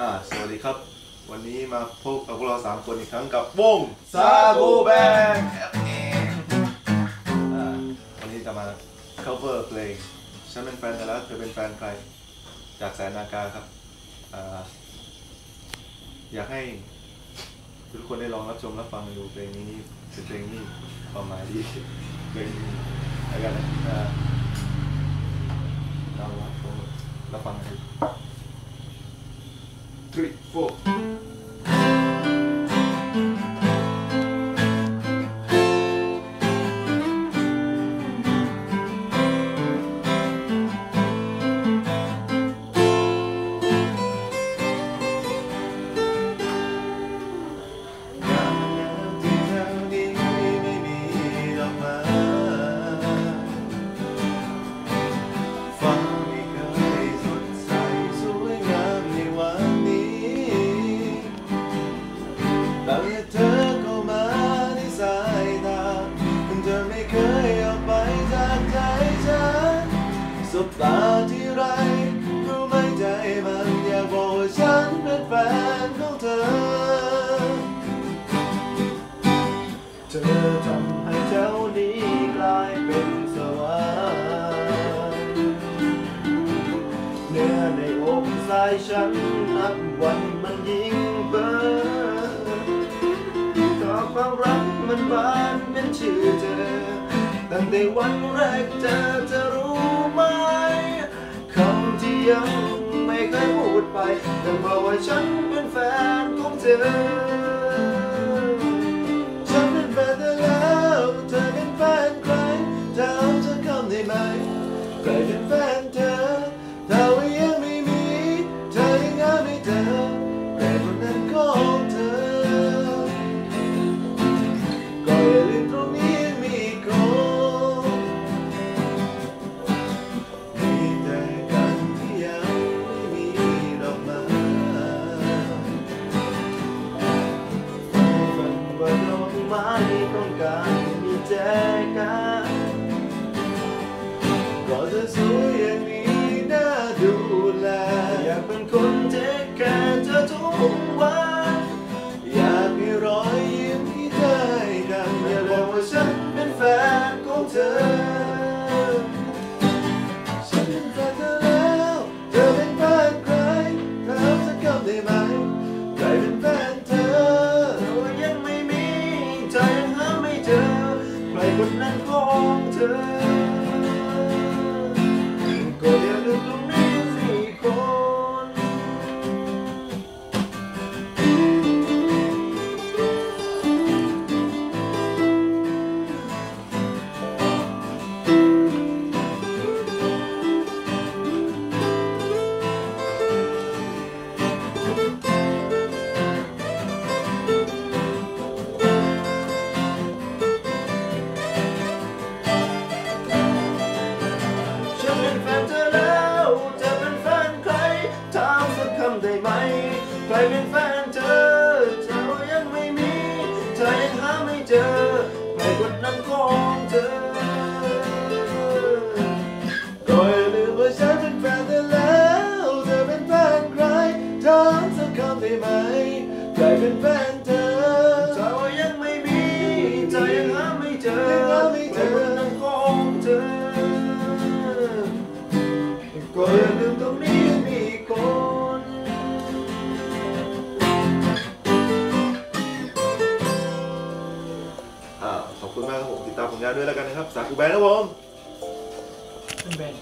อ่าสวัสดีครับ วันนี้มาพบกับพวกเราสามคนอีกครั้งกับวงซาบูแบงอ่าวันนี้จะมา cover เพลงฉันเป็นแฟนแต่แล้วเธอเป็นแฟนใคร จากแสนนากาครับอ่าอยากให้ทุกคนได้ลองรับชมรับฟังดูเพลงนี้เป็นเพลงนี้ความหมายดีเพลงนี้อะไรกันนะ four แต่เธอเข้ามาในสายตาเธอไม่เคยออกไปจากใจฉันสบตาที่ไรรู้ไหมใจมันอยากบอกว่าฉันเป็นแฟนของเธอ เธอทำให้เจ้านี้กลายเป็นสวรรค์เนื้อในอกสายฉันนับวันมันยิ่ง ความรักมันบานเป็นชื่อเธอ ตั้งแต่วันแรกเธอจะรู้ไหมคำที่ยังไม่เคยพูดไปแต่บอกว่าฉันเป็นแฟนของเธอ เธอ ฉันเป็นแฟนเธอแล้ว เธอเป็นแฟนใครถามสักคำได้ไหม ใครเป็นแฟนเธอแต่ว่ายังไม่มี ใจยังหาไม่เจอ ใครคนนั้นของเธอ ฉันเป็นแฟนเธอแล้วเธอเป็นแฟนใครถามสักคำได้ไหม ใครเป็นแฟนเธอเธอยังไม่มี เธอยังหาไม่เจอใครคนนั้นของเธอก็อย่าลืมว่าฉันเป็นแฟนเธอแล้ว เธอเป็นแฟนใครถามสักคำได้ไหม มากครับผมติดตามผลงานด้วยแล้วกันนะครับสาคูแบนครับผมเป็นแบน